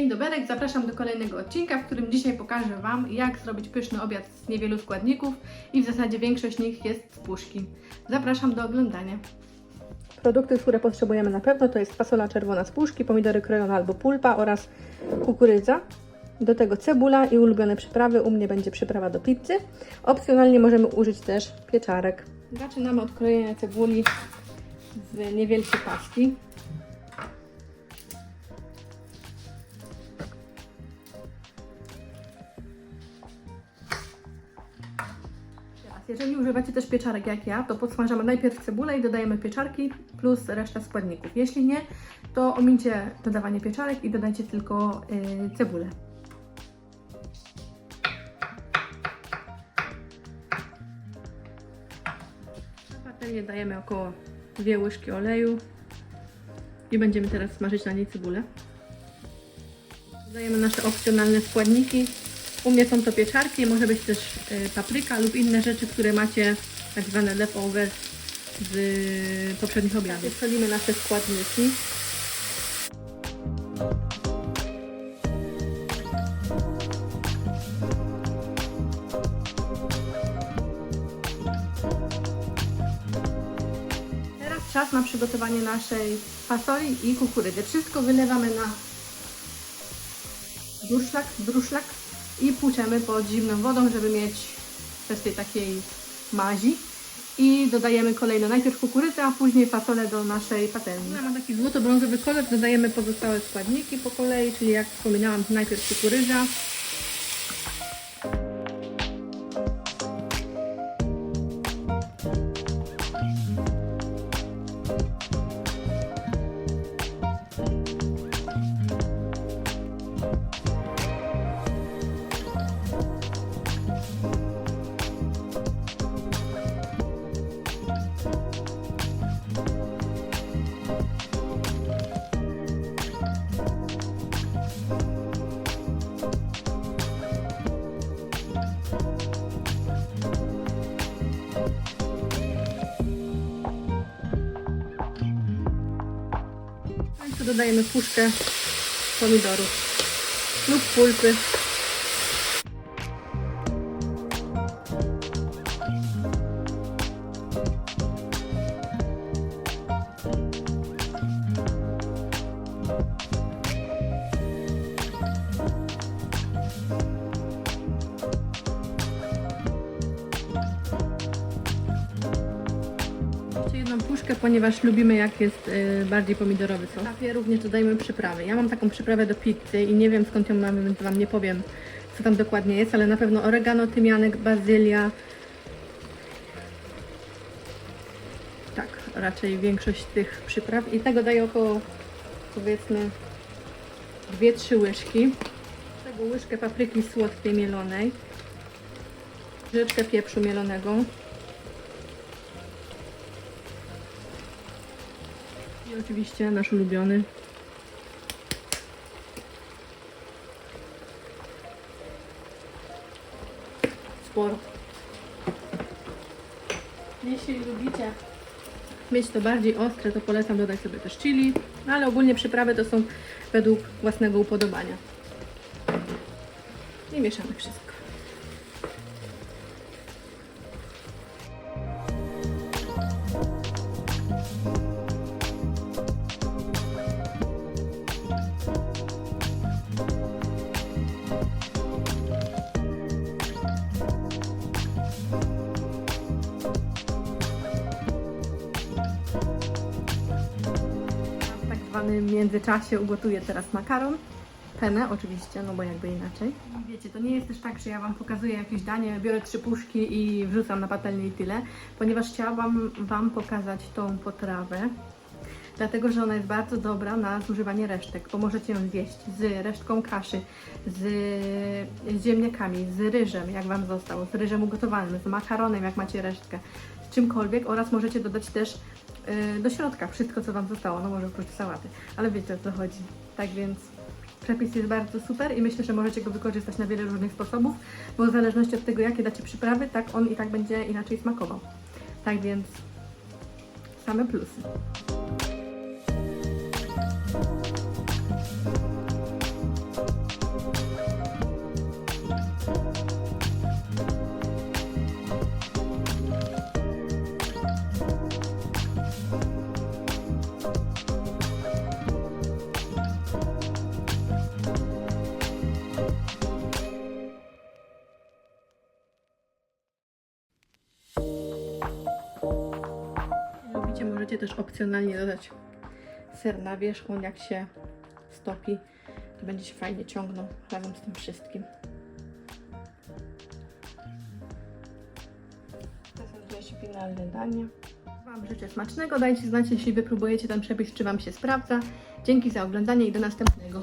Dzień dobry, zapraszam do kolejnego odcinka, w którym dzisiaj pokażę Wam, jak zrobić pyszny obiad z niewielu składników i w zasadzie większość nich jest z puszki. Zapraszam do oglądania. Produkty, które potrzebujemy na pewno to jest fasola czerwona z puszki, pomidory krojone albo pulpa oraz kukurydza. Do tego cebula i ulubione przyprawy, u mnie będzie przyprawa do pizzy. Opcjonalnie możemy użyć też pieczarek. Zaczynamy od krojenia cebuli w niewielkie paski. Jeżeli używacie też pieczarek jak ja, to podsmażamy najpierw cebulę i dodajemy pieczarki plus resztę składników. Jeśli nie, to omincie dodawanie pieczarek i dodajcie tylko yy, cebulę. Na patelnię dajemy około 2 łyżki oleju i będziemy teraz smażyć na niej cebulę. Dodajemy nasze opcjonalne składniki. U mnie są to pieczarki, może być też y, papryka lub inne rzeczy, które macie tak zwane leftover z poprzednich obiadów. Solimy nasze składniki. Teraz czas na przygotowanie naszej fasoli i kukurydzy. Wszystko wylewamy na durszlak, druszlak i płuczemy pod zimną wodą, żeby mieć tej takiej mazi. I dodajemy kolejno najpierw kukurydzę, a później fasolę do naszej patelni. Ona ma taki złoto-brązowy kolor, dodajemy pozostałe składniki po kolei, czyli jak wspominałam, najpierw kukurydza, dodajemy puszkę pomidorów lub pulpy. Ponieważ lubimy jak jest y, bardziej pomidorowy sos. W szafie również dodajemy przyprawy. Ja mam taką przyprawę do pizzy i nie wiem skąd ją mamy, więc Wam nie powiem co tam dokładnie jest, ale na pewno oregano, tymianek, bazylia. Tak, raczej większość tych przypraw. I tego daję około powiedzmy 2-3 łyżki. Z tego łyżkę papryki słodkiej mielonej. Łyżeczkę pieprzu mielonego. I oczywiście nasz ulubiony. Sporo. Jeśli lubicie mieć to bardziej ostre, to polecam dodać sobie też chili, no ale ogólnie przyprawy to są według własnego upodobania. I mieszamy wszystko. Zwanym międzyczasie ugotuję teraz makaron. Penę oczywiście, no bo jakby inaczej. Wiecie, to nie jest też tak, że ja Wam pokazuję jakieś danie, biorę trzy puszki i wrzucam na patelnię i tyle, ponieważ chciałam Wam pokazać tą potrawę, dlatego że ona jest bardzo dobra na zużywanie resztek, bo możecie ją zjeść z resztką kaszy, z, z ziemniakami, z ryżem, jak Wam zostało, z ryżem ugotowanym, z makaronem, jak macie resztkę, czymkolwiek oraz możecie dodać też y, do środka wszystko, co Wam zostało, no może oprócz sałaty, ale wiecie o co chodzi. Tak więc przepis jest bardzo super i myślę, że możecie go wykorzystać na wiele różnych sposobów, bo w zależności od tego, jakie dacie przyprawy, tak on i tak będzie inaczej smakował. Tak więc same plusy. Możecie też opcjonalnie dodać ser na wierzchu, jak się stopi, to będzie się fajnie ciągnął razem z tym wszystkim. Prezentuje finalne danie. Wam życzę smacznego, dajcie znać, jeśli wypróbujecie ten przepis, czy Wam się sprawdza. Dzięki za oglądanie i do następnego.